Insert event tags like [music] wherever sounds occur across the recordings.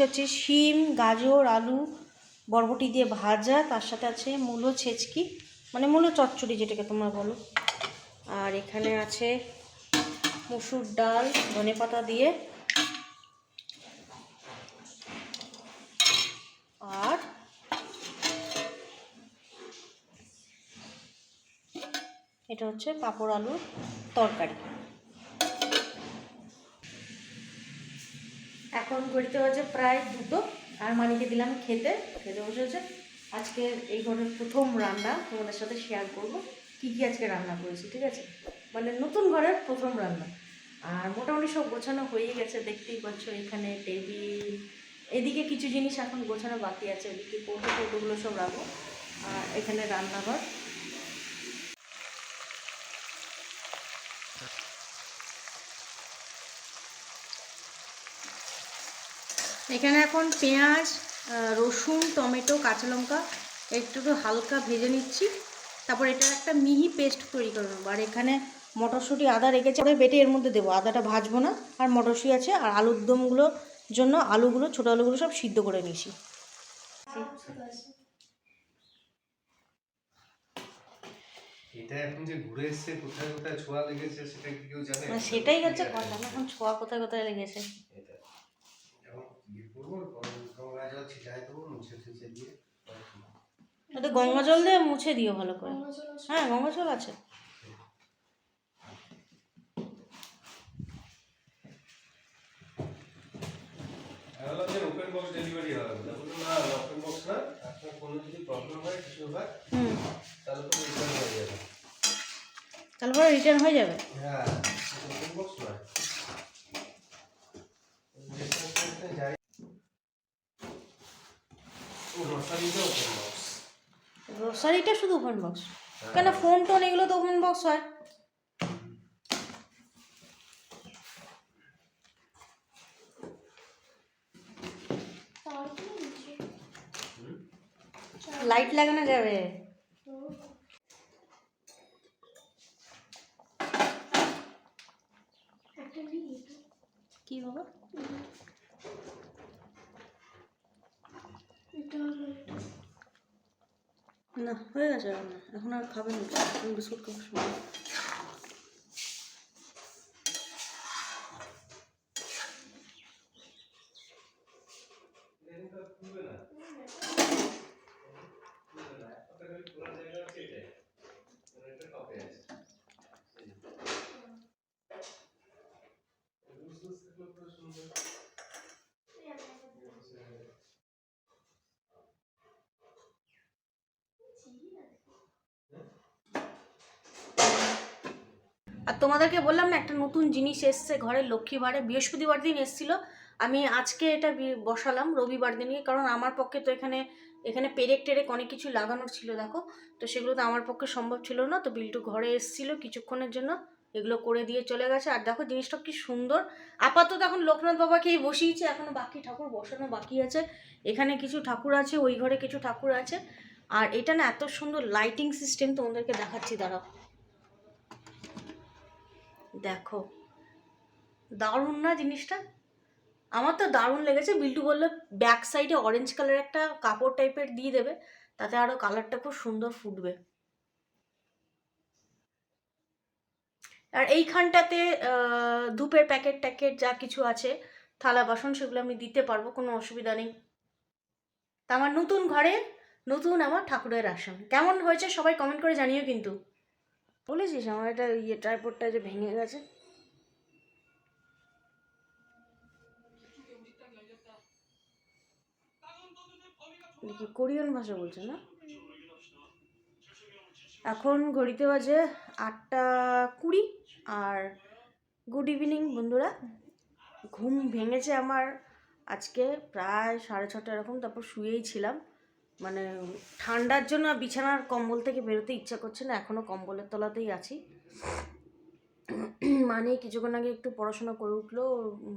আজকে হচ্ছে শিম, গাজর, আলু, বরবটি দিয়ে ভাজা, তার সাথে আছে মূলো ছেচকি মানে মূলো চচ্চড়ি যেটাকে তোমরা বলো। আর এখানে আছে মুসুর ডাল, ধনে পাতা দিয়ে। আর এটা হচ্ছে পাঁপড় আলুর তরকারি। এখন ঘড়িতে বাজে প্রায় দুটো। আর মানিকে দিলাম খেতে। খেতে বসেছে আজকে এই ঘরের প্রথম রান্না তোমাদের সাথে শেয়ার করব। কি কি আজকে রান্না করেছি, ঠিক আছে? মানে নতুন ঘরের প্রথম রান্না। আর মোটামুটি সব গোছানো হয়ে গেছে, দেখতেই পাচ্ছ এখানে টেবিল। এদিকে কিছু জিনিস এখন গোছানো বাকি আছে ওদিকে কৌটো কৌটোগুলো সব রাখব। আর এখানে রান্নাঘর। এখানে এখন পেঁয়াজ রসুন টমেটো কাঁচা লঙ্কা একটু একটু হালকা ভেজে নিচ্ছি। তারপর এটার একটা মিহি পেস্ট তৈরি করে নেব। আর এখানে মটরশুঁটি আদা রেখেছে বেটে এর মধ্যে দেবো। আদাটা ভাজবো না আর মটরশুঁটি আছে আর আলুর দমগুলোর জন্য আলুগুলো ছোটো আলুগুলো সব সিদ্ধ করে মানে সেটাই হচ্ছে কথা। এখন ছোঁয়া কোথায় কোথায় লেগেছে এটা এখন ইয়ে করব গরম গঙ্গা জল ছিটাই দেবো মুছে টুছে দিয়ে ওটা গঙ্গা জল দিয়ে মুছে দিও ভালো করে। হ্যাঁ গঙ্গা জল আছে। আমি রিটার্ন হয়ে। যাবে। বক্স ডেলিভারি হবে তা বলল না ওপেন বক্স না আপনার কোনো যদি প্রবলেম হয় কিছু হয় হুম তাহলে তো রিটার্ন হয়ে যাবে তারপরে রিটার্ন হয়ে যাবে হ্যাঁ ওপেন বক্স নয় Distance করতে যাই ও ওপেন বক্স গ্রোসারিটা শুধু ওপেন বক্স কেন ফোন টোন এগুলো তো ওপেন বক্স হয়? লাইট লাগানো যাবে। কি বাবা না হয়ে গেছে এখন আর খাবেন না এখন বিস্কুট খাবার সময়। আর তোমাদেরকে বললাম না, একটা নতুন জিনিস এসছে ঘরে, লক্ষ্মীবারে। বৃহস্পতিবার দিন এসছিল। আমি আজকে এটা বসালাম রবিবার দিনকে কারণ আমার পক্ষে তো এখানে এখানে পেরেক টেরেক অনেক কিছু লাগানোর ছিল, দেখো। তো সেগুলো তো আমার পক্ষে সম্ভব ছিল না, তো বিল্টু ঘরে এসছিল কিছুক্ষণের জন্য, এগুলো করে দিয়ে চলে গেছে। আর দেখো জিনিসটা কি সুন্দর। আপাতত এখন লোকনাথ বাবাকেই বসিয়েছে, এখনও বাকি ঠাকুর বসানো বাকি আছে। এখানে কিছু ঠাকুর আছে, ওই ঘরে কিছু ঠাকুর আছে। আর এটা না এত সুন্দর লাইটিং সিস্টেম তোমাদেরকে দেখাচ্ছি, দাঁড়াও। দেখো। দারুণ না জিনিসটা? আমার তো দারুণ লেগেছে। বিল্টু বলল ব্যাক সাইডে অরেঞ্জ কালার একটা কাপড় টাইপের দিয়ে দেবে, তাতে আরও কালারটা খুব সুন্দর ফুটবে। আর এইখানটাতে ধূপের প্যাকেট ট্যাকেট যা কিছু আছে, থালা, বাসন, সেগুলো আমি দিতে পারব, কোনো অসুবিধা নেই। তা আমার নতুন ঘরে নতুন আমার ঠাকুরের আসন কেমন হয়েছে সবাই কমেন্ট করে জানিও কিন্তু। বলেছিস আমার এটা ইয়ে ট্রাইপোডটা যে ভেঙে গেছে? দেখি, কোরিয়ান ভাষা বলছে না? এখন ঘড়িতে বাজে আটটা কুড়ি আর গুড ইভিনিং বন্ধুরা। ঘুম ভেঙেছে আমার আজকে প্রায় সাড়ে ছটা এরকম, তারপর শুয়েই ছিলাম। মানে ঠান্ডার জন্য বিছানার কম্বল থেকে বেরোতে ইচ্ছা করছে না এখনও কম্বলের তলাতেই আছি। [clears throat] মানে কিছুক্ষণ আগে একটু পড়াশোনা করে উঠল,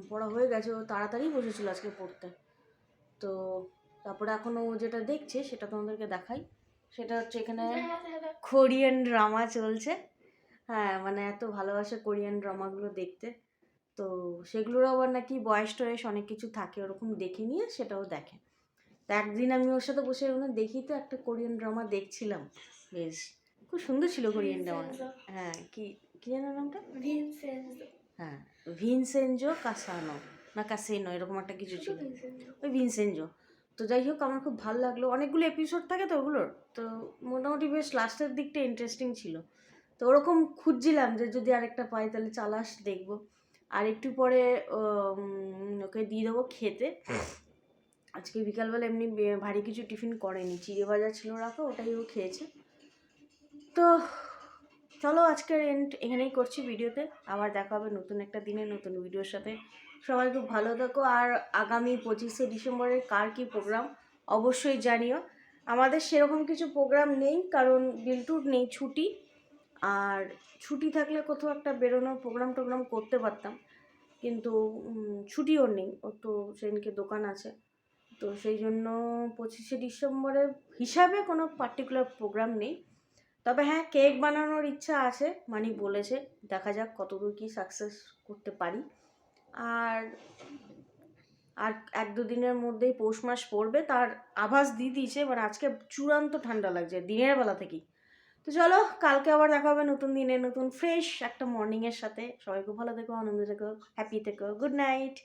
পড়া হয়ে গেছে, ও তাড়াতাড়ি বসেছিল আজকে পড়তে। তো তারপরে এখন ও যেটা দেখছে সেটা তোমাদেরকে দেখাই। সেটা হচ্ছে এখানে কোরিয়ান ড্রামা চলছে। হ্যাঁ মানে এত ভালোবাসে কোরিয়ান ড্রামাগুলো দেখতে। তো সেগুলোর আবার নাকি বয়স টয়স অনেক কিছু থাকে, ওরকম দেখে নিয়ে সেটাও দেখে। তা একদিন আমি ওর সাথে বসে ওখানে দেখি তো একটা কোরিয়ান ড্রামা দেখছিলাম। বেশ খুব সুন্দর ছিল কোরিয়ান ড্রামা হ্যাঁ কি কি যেন নামটা? হ্যাঁ ভিনসেনজো কাসানো না কাসেনো এরকম একটা কিছু ছিল। ওই ভিনসেনজো তো যাই হোক আমার খুব ভালো লাগল। অনেকগুলো এপিসোড থাকে তো ওগুলোর। তো মোটামুটি বেশ লাস্টের দিকটা ইন্টারেস্টিং ছিল। তো ওরকম খুঁজছিলাম যে যদি আরেকটা পাই তাহলে চালাস দেখব। আর একটু পরে ওকে দিয়ে দেবো খেতে। আজকে বিকালবেলা এমনি ভারী কিছু টিফিন করেনি। চিড়ে ভাজা ছিল রাখা, ওটাই ও খেয়েছে। তো, চলো আজকের এন্ড এখানেই করছি ভিডিওতে। আবার দেখা হবে নতুন একটা দিনে, নতুন ভিডিওর সাথে। সবাই খুব ভালো থাকো। আর আগামী পঁচিশে ডিসেম্বরের কার কী প্রোগ্রাম অবশ্যই জানিও। আমাদের সেরকম কিছু প্রোগ্রাম নেই, কারণ বিলটুর নেই, ছুটি। আর ছুটি থাকলে কোথাও একটা বেরোনোর প্রোগ্রাম টোগ্রাম করতে পারতাম। কিন্তু ছুটিও নেই। ও তো সেদিনকে দোকান আছে। তো সেই জন্য পঁচিশে ডিসেম্বরের হিসাবে কোনো পার্টিকুলার প্রোগ্রাম নেই। তবে হ্যাঁ কেক বানানোর ইচ্ছা আছে মানি বলেছে, দেখা যাক কতদূর কি সাকসেস করতে পারি। আর আর এক দু দিনের মধ্যেই পৌষ মাস পড়বে, তার আভাস দিয়ে দিয়েছে, এবার আজকে চূড়ান্ত ঠান্ডা লাগছে, দিনের বেলা থেকেই। তো চলো, কালকে আবার দেখা হবে নতুন দিনে, নতুন ফ্রেশ একটা মর্নিংয়ের সাথে। সবাই খুব ভালো থেকো, আনন্দ থেকো হ্যাপি থেকো গুড নাইট